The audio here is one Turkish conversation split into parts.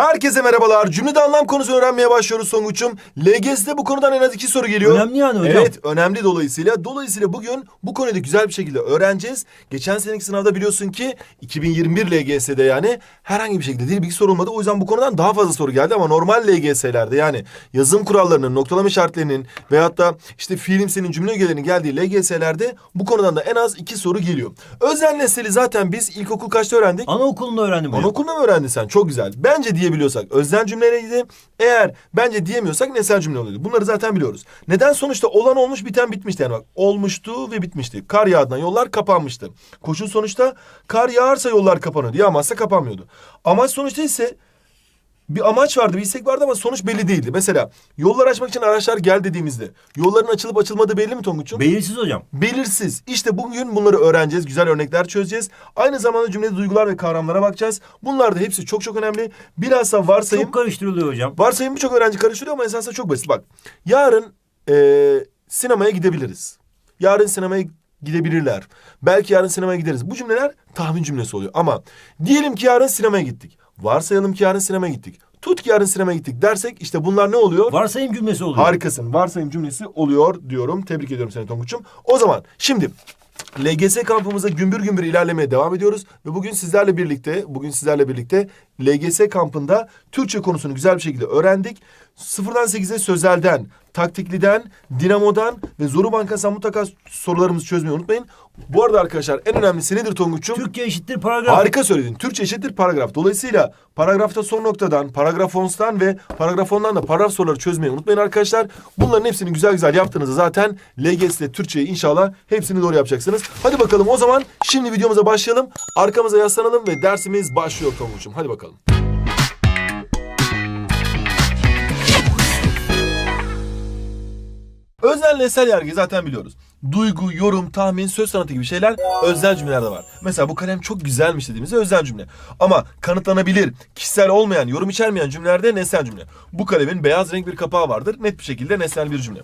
Herkese merhabalar. Cümlede anlam konusunu öğrenmeye başlıyoruz Songuç'um. LGS'de bu konudan en az iki soru geliyor. Önemli yani hocam. Evet önemli dolayısıyla. Dolayısıyla bugün bu konuyu da güzel bir şekilde öğreneceğiz. Geçen seneki sınavda biliyorsun ki 2021 LGS'de yani herhangi bir şekilde dil bilgi sorulmadı. O yüzden bu konudan daha fazla soru geldi ama normal LGS'lerde yani yazım kurallarının, noktalama işaretlerinin veyahut da işte fiilimsenin cümle ögelerinin geldiği LGS'lerde bu konudan da en az iki soru geliyor. Özel nesneli zaten biz ilkokul kaçta öğrendik? Anaokulunda öğrendim. Anaokulunda mı öğrendin sen? Çok güzel. Bence diyebiliyorsak özden cümleliydi. Eğer bence diyemiyorsak nesel cümle oluyordu. Bunları zaten biliyoruz. Neden sonuçta olan olmuş biten bitmişti yani bak. Olmuştu ve bitmişti. Kar yağdığından yollar kapanmıştı. Koşul sonuçta kar yağarsa yollar kapanıyordu. Yağmazsa kapanmıyordu. Amaç sonuçta ise bir amaç vardı, bir istek vardı ama sonuç belli değildi. Mesela yollar açmak için araçlar gel dediğimizde yolların açılıp açılmadığı belli mi Tonguç'um? Belirsiz hocam. Belirsiz. İşte bugün bunları öğreneceğiz. Güzel örnekler çözeceğiz. Aynı zamanda cümlede duygular ve kavramlara bakacağız. Bunlar da hepsi çok çok önemli. Bilhassa varsayım. Çok karıştırılıyor hocam. Varsayım birçok öğrenci karıştırıyor ama esasında çok basit. Bak yarın eee, sinemaya gidebiliriz. Yarın sinemaya gidebilirler. Belki yarın sinemaya gideriz. Bu cümleler tahmin cümlesi oluyor. Ama diyelim ki yarın sinemaya gittik. Varsayalım ki yarın sinemaya gittik. Tut ki yarın sinemaya gittik dersek işte bunlar ne oluyor? Varsayım cümlesi oluyor. Harikasın. Varsayım cümlesi oluyor diyorum. Tebrik ediyorum seni Tonguç'um. O zaman şimdi LGS kampımıza gümbür gümbür ilerlemeye devam ediyoruz ve bugün sizlerle birlikte bugün sizlerle birlikte LGS kampında Türkçe konusunu güzel bir şekilde öğrendik. Sıfırdan 8'e sözelden, taktikliden, dinamodan ve zoru bankasan mutlaka sorularımızı çözmeyi unutmayın. Bu arada arkadaşlar en önemlisi nedir Tonguç'um? Türkçe eşittir paragraf. Harika söyledin. Türkçe eşittir paragraf. Dolayısıyla paragrafta son noktadan, paragraf ons'tan ve paragraf ondan da paragraf soruları çözmeyi unutmayın arkadaşlar. Bunların hepsini güzel güzel yaptığınızda zaten LGS'de Türkçeyi inşallah hepsini doğru yapacaksınız. Hadi bakalım o zaman şimdi videomuza başlayalım. Arkamıza yaslanalım ve dersimiz başlıyor Tonguç'um. Hadi bakalım. Öznel nesel yargıyı zaten biliyoruz. Duygu, yorum, tahmin, söz sanatı gibi şeyler öznel cümlelerde var. Mesela bu kalem çok güzelmiş dediğimizde öznel cümle. Ama kanıtlanabilir, kişisel olmayan, yorum içermeyen cümlelerde nesnel cümle. Bu kalemin beyaz renk bir kapağı vardır. Net bir şekilde nesnel bir cümle.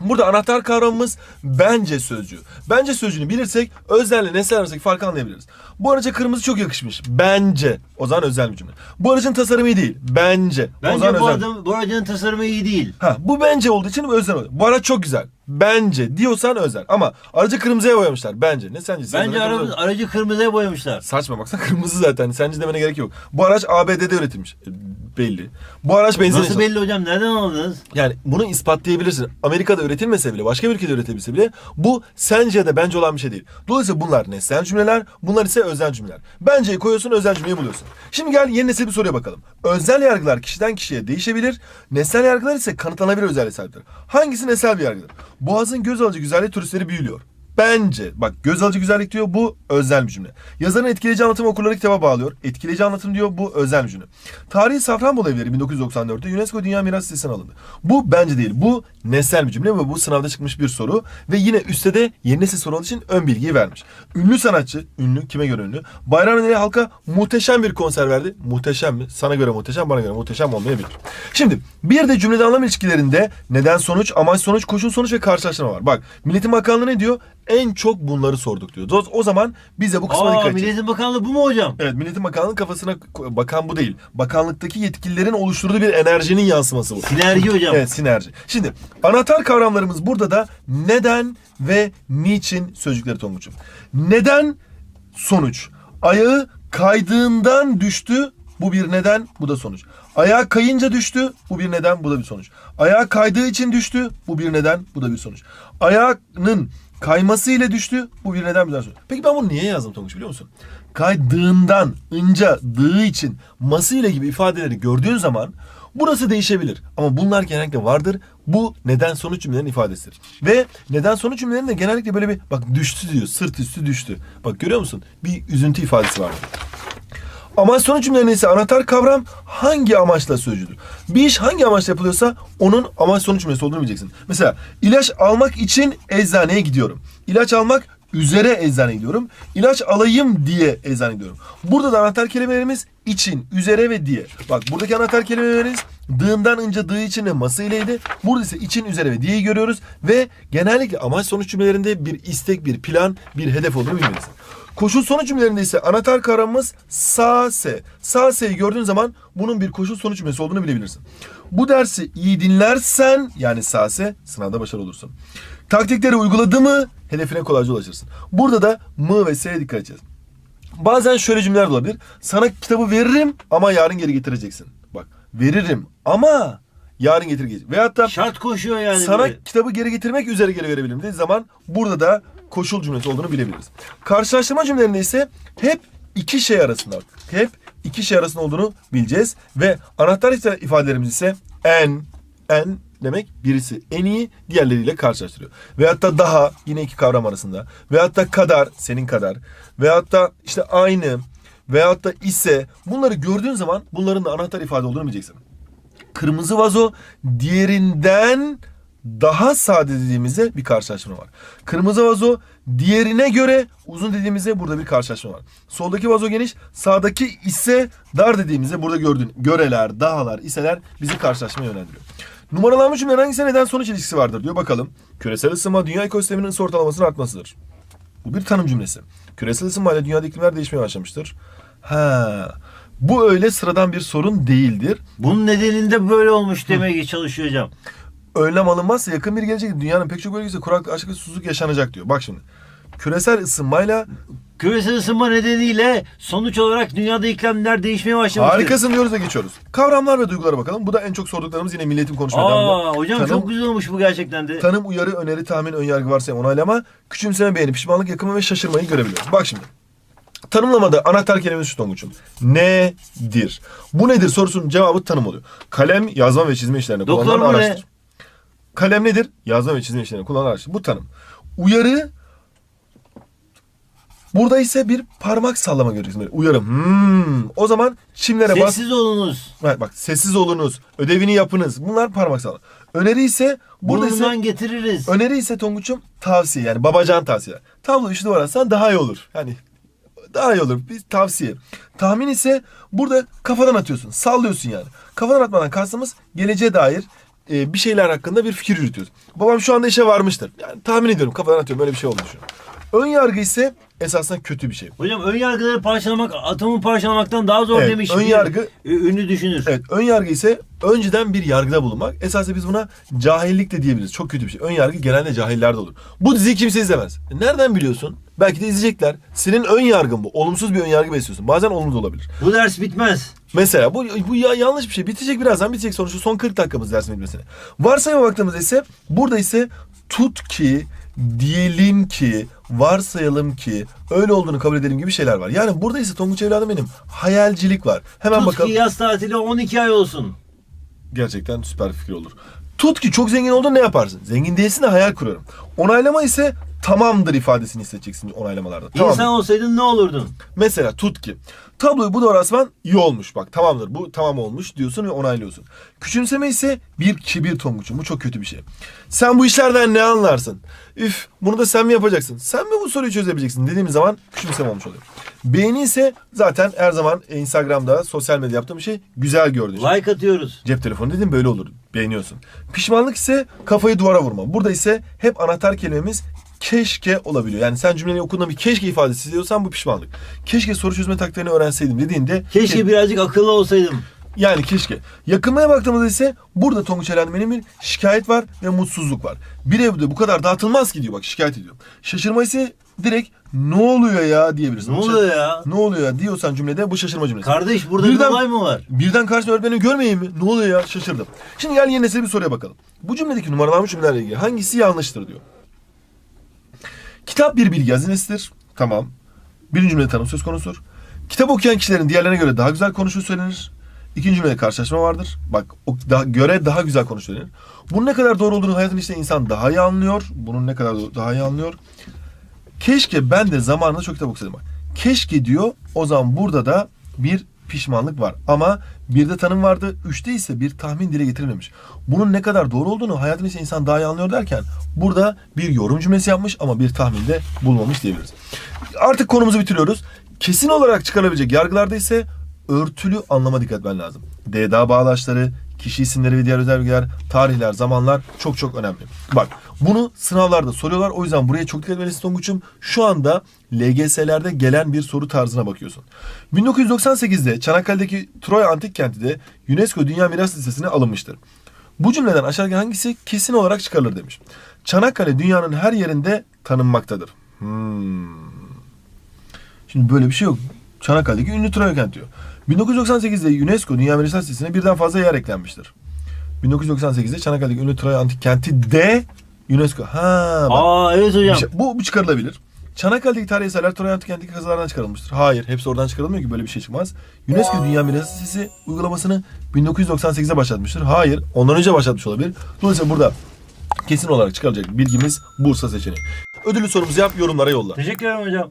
Burada anahtar kavramımız bence sözcüğü. Bence sözcüğünü bilirsek öznelle nesnel arasındaki farkı anlayabiliriz. Bu araca kırmızı çok yakışmış. Bence. O zaman özel bir cümle. Bu aracın tasarımı iyi değil. Bence. o Bence zaman bu, özel. adam, bu aracın tasarımı iyi değil. Ha, bu bence olduğu için özel oluyor. Bu araç çok güzel. Bence diyorsan özel. Ama aracı kırmızıya boyamışlar. Bence. Ne sence? Sen Bence aracı, aracı kırmızıya boyamışlar. Saçma baksana kırmızı zaten. Sence demene gerek yok. Bu araç ABD'de üretilmiş. E, belli. Bu araç benzin Nasıl belli hocam? Nereden aldınız? Yani bunu ispatlayabilirsin. Amerika'da üretilmese bile, başka bir ülkede üretilmese bile bu sence ya da bence olan bir şey değil. Dolayısıyla bunlar nesnel cümleler, bunlar ise özel cümleler. Benceyi koyuyorsun, özel cümleyi buluyorsun. Şimdi gel yeni nesil bir soruya bakalım. Özel yargılar kişiden kişiye değişebilir. Nesnel yargılar ise kanıtlanabilir özelliğe sahiptir. Hangisi nesnel bir yargıdır? Boğazın göz alıcı güzelliği turistleri büyülüyor. Bence. Bak göz alıcı güzellik diyor bu özel bir cümle. Yazarın etkileyici anlatım okurları kitaba bağlıyor. Etkileyici anlatım diyor bu özel bir cümle. Tarihi Safranbolu evleri 1994'te UNESCO Dünya Miras Listesi'ne alındı. Bu bence değil. Bu nesnel bir cümle ve bu sınavda çıkmış bir soru. Ve yine üstte de yeni nesil soru olduğu için ön bilgiyi vermiş. Ünlü sanatçı, ünlü kime göre ünlü? Bayram Nedeni halka muhteşem bir konser verdi. Muhteşem mi? Sana göre muhteşem, bana göre muhteşem olmayabilir. Şimdi bir de cümlede anlam ilişkilerinde neden sonuç, amaç sonuç, koşul sonuç ve karşılaştırma var. Bak Milletin Bakanlığı ne diyor? En çok bunları sorduk diyor. O, o zaman biz de bu kısma Aa, dikkat edeceğiz. Milletin Bakanlığı bu mu hocam? Evet Milletin Bakanlığı'nın kafasına bakan bu değil. Bakanlıktaki yetkililerin oluşturduğu bir enerjinin yansıması bu. Sinerji hocam. Evet sinerji. Şimdi anahtar kavramlarımız burada da neden ve niçin sözcükleri Tonguç'um. Neden sonuç. Ayağı kaydığından düştü. Bu bir neden, bu da sonuç. Ayağı kayınca düştü, bu bir neden, bu da bir sonuç. Ayağı kaydığı için düştü, bu bir neden, bu da bir sonuç. Ayağının kayması ile düştü, bu bir neden, bir da sonuç. Peki ben bunu niye yazdım Tonguç biliyor musun? Kaydığından, inca, dığı için, ması ile gibi ifadeleri gördüğün zaman Burası değişebilir ama bunlar genellikle vardır. Bu neden sonuç cümlelerin ifadesidir. Ve neden sonuç cümlelerin de genellikle böyle bir bak düştü diyor. Sırt üstü düştü. Bak görüyor musun? Bir üzüntü ifadesi var. Amaç sonuç cümlelerinin ise anahtar kavram hangi amaçla sözcüdür? Bir iş hangi amaçla yapılıyorsa onun amaç sonuç cümlesi olduğunu bileceksin. Mesela ilaç almak için eczaneye gidiyorum. İlaç almak üzere eczaneye gidiyorum. İlaç alayım diye eczaneye gidiyorum. Burada da anahtar kelimelerimiz için, üzere ve diye. Bak buradaki anahtar kelimelerimiz dığından önce dığı için ve ması ileydi. Burada ise için, üzere ve diyeyi görüyoruz. Ve genellikle amaç sonuç cümlelerinde bir istek, bir plan, bir hedef olduğunu bilmelisin. Koşul sonuç cümlelerinde ise anahtar kavramımız sağ se. Sağ se'yi gördüğün zaman bunun bir koşul sonuç cümlesi olduğunu bilebilirsin. Bu dersi iyi dinlersen yani sağ se sınavda başarılı olursun. Taktikleri uyguladı mı hedefine kolayca ulaşırsın. Burada da mı ve se'ye dikkat edeceğiz. Bazen şöyle cümleler olabilir. Sana kitabı veririm ama yarın geri getireceksin. Bak veririm ama yarın getir getir. Veyahut da Şart koşuyor yani. sana biri. kitabı geri getirmek üzere geri verebilirim dediği zaman burada da koşul cümlesi olduğunu bilebiliriz. Karşılaştırma cümlelerinde ise hep iki şey arasında hep iki şey arasında olduğunu bileceğiz ve anahtar ifadelerimiz ise en en demek birisi en iyi diğerleriyle karşılaştırıyor. Veyahut da daha yine iki kavram arasında. Veyahut da kadar senin kadar. Veyahut da işte aynı. Veyahut da ise bunları gördüğün zaman bunların da anahtar ifade olduğunu bileceksin kırmızı vazo diğerinden daha sade dediğimizde bir karşılaşma var. Kırmızı vazo diğerine göre uzun dediğimizde burada bir karşılaşma var. Soldaki vazo geniş, sağdaki ise dar dediğimizde burada gördüğün göreler, dahalar, iseler bizi karşılaşmaya yönlendiriyor. Numaralanmış cümlelerin hangisine neden sonuç ilişkisi vardır diyor bakalım. Küresel ısınma dünya ekosisteminin ısı ortalamasının artmasıdır. Bu bir tanım cümlesi. Küresel ısınmayla dünyada iklimler değişmeye başlamıştır. Ha, bu öyle sıradan bir sorun değildir. Bunun nedeninde böyle olmuş demeye çalışıyor hocam. Önlem alınmazsa yakın bir gelecekte dünyanın pek çok bölgesinde kuraklık, açlık ve susuzluk yaşanacak diyor. Bak şimdi. Küresel ısınmayla Küresel ısınma nedeniyle sonuç olarak dünyada iklimler değişmeye başlamıştır. harikasın diyoruz da geçiyoruz. Kavramlar ve duygulara bakalım. Bu da en çok sorduklarımız yine milletin konuşmaya devam Aa hocam Tanım- çok güzel olmuş bu gerçekten de. Tanım, uyarı, öneri, tahmin, önyargı varsa onaylama, küçümseme, beğeni, pişmanlık, yakınma ve şaşırmayı görebiliyoruz. Bak şimdi. Tanımlamada anahtar kelimemiz şu Tonguç'um. Nedir? Bu nedir sorusunun cevabı tanım oluyor. Kalem yazma ve çizme işlerinde Doktor kullanılan araçtır. Kalem nedir? Yazma ve çizme işlerinde kullanılan araçtır. Bu tanım. Uyarı Burada ise bir parmak sallama göreceksin. Böyle uyarı. Hmm. O zaman çimlere bas. Sessiz olunuz. Bak, bak sessiz olunuz. Ödevini yapınız. Bunlar parmak sallama. Öneri ise burada ise Burnundan getiririz. Öneri ise Tonguç'um tavsiye yani babacan tavsiye. Tablo var atsan daha iyi olur. Yani daha iyi olur. Bir tavsiye. Tahmin ise burada kafadan atıyorsun. Sallıyorsun yani. Kafadan atmadan kastımız geleceğe dair e, bir şeyler hakkında bir fikir yürütüyoruz. Babam şu anda işe varmıştır. Yani tahmin ediyorum kafadan atıyorum böyle bir şey düşünüyorum. Ön yargı ise esasında kötü bir şey. Hocam ön yargıları parçalamak atomu parçalamaktan daha zor Evet, demiş. ön yargı- ünlü düşünür. Evet ön yargı ise önceden bir yargıda bulunmak. Esasında biz buna cahillik de diyebiliriz. Çok kötü bir şey. Ön yargı genelde cahillerde olur. Bu diziyi kimse izlemez. E, Nereden biliyorsun? Belki de izleyecekler. Senin ön yargın bu. Olumsuz bir ön yargı besliyorsun. Bazen olumlu da olabilir. Bu ders bitmez. Mesela bu, bu ya, yanlış bir şey. Bitecek birazdan bitecek sonuçta son 40 dakikamız dersin bitmesine. Varsayıma baktığımızda ise burada ise tut ki diyelim ki varsayalım ki öyle olduğunu kabul edelim gibi şeyler var. Yani burada ise Tonguç evladım benim hayalcilik var. Hemen Tut bakalım. ki yaz tatili 12 ay olsun. Gerçekten süper fikir olur. Tut ki çok zengin oldun ne yaparsın? Zengin değilsin de hayal kuruyorum. Onaylama ise tamamdır ifadesini hissedeceksin onaylamalarda. Tamam. İnsan olsaydın ne olurdun? Mesela tut ki. Tabloyu bu doğru asman iyi olmuş bak tamamdır bu tamam olmuş diyorsun ve onaylıyorsun. Küçümseme ise bir kibir tonguçum bu çok kötü bir şey. Sen bu işlerden ne anlarsın? Üf bunu da sen mi yapacaksın? Sen mi bu soruyu çözebileceksin dediğimiz zaman küçümseme olmuş oluyor. Beğeni ise zaten her zaman Instagram'da sosyal medya yaptığım şey güzel gördüğün şey. Like atıyoruz. Cep telefonu dedim böyle olur. Beğeniyorsun. Pişmanlık ise kafayı duvara vurma. Burada ise hep anahtar kelimemiz keşke olabiliyor. Yani sen cümlenin okulunda bir keşke ifadesi izliyorsan bu pişmanlık. Keşke soru çözme taktiğini öğrenseydim dediğinde Keşke birazcık akıllı olsaydım. yani keşke. Yakınmaya baktığımızda ise burada Tonguç Elendimen'in bir şikayet var ve mutsuzluk var. Bir evde bu kadar dağıtılmaz ki diyor bak şikayet ediyor. Şaşırma ise direkt ne oluyor ya diyebilirsin. Ne oluyor ya? Ne oluyor ya diyorsan cümlede bu şaşırma cümlesi. Kardeş burada Birden- bir olay mı var? Birden karşına öğretmeni görmeyeyim mi? Ne oluyor ya? Şaşırdım. Şimdi gel yeni nesil bir soruya bakalım. Bu cümledeki numaralanmış cümlelerle ilgili hangisi yanlıştır diyor. Kitap bir bilgi hazinesidir. Tamam. Birinci cümlede tanım söz konusudur. Kitap okuyan kişilerin diğerlerine göre daha güzel konuştuğu söylenir. İkinci cümlede karşılaşma vardır. Bak o daha, göre daha güzel konuştuğu söylenir. Bunun ne kadar doğru olduğunu hayatın içinde insan daha iyi anlıyor. Bunun ne kadar daha iyi anlıyor. Keşke ben de zamanında çok kitap okusaydım. Keşke diyor o zaman burada da bir pişmanlık var. Ama bir de tanım vardı. Üçte ise bir tahmin dile getirilmemiş. Bunun ne kadar doğru olduğunu hayatın içinde insan daha iyi anlıyor derken burada bir yorum cümlesi yapmış ama bir tahminde bulmamış diyebiliriz. Artık konumuzu bitiriyoruz. Kesin olarak çıkarabilecek yargılarda ise örtülü anlama dikkat etmen lazım. DDA bağlaçları, kişi isimleri ve diğer özel tarihler, zamanlar çok çok önemli. Bak bunu sınavlarda soruyorlar. O yüzden buraya çok dikkat etmelisin Tonguç'um. Şu anda LGS'lerde gelen bir soru tarzına bakıyorsun. 1998'de Çanakkale'deki Troy Antik Kenti de UNESCO Dünya Miras Listesi'ne alınmıştır. Bu cümleden aşağıdaki hangisi kesin olarak çıkarılır demiş. Çanakkale dünyanın her yerinde tanınmaktadır. Hmm. Şimdi böyle bir şey yok. Çanakkale'deki ünlü Troya kent diyor. 1998'de UNESCO Dünya Miras Listesi'ne birden fazla yer eklenmiştir. 1998'de Çanakkale'deki ünlü Troya Antik Kenti de UNESCO. Ha bak. Aa evet hocam. şey- bu, bu çıkarılabilir. Çanakkale'deki tarihi eserler Troya Antik Kenti'ndeki kazılardan çıkarılmıştır. Hayır, hepsi oradan çıkarılmıyor ki böyle bir şey çıkmaz. UNESCO Dünya Miras Listesi uygulamasını 1998'de başlatmıştır. Hayır, ondan önce başlatmış olabilir. Dolayısıyla burada kesin olarak çıkarılacak bilgimiz Bursa seçeneği. Ödüllü sorumuzu yap, yorumlara yolla. Teşekkür ederim hocam.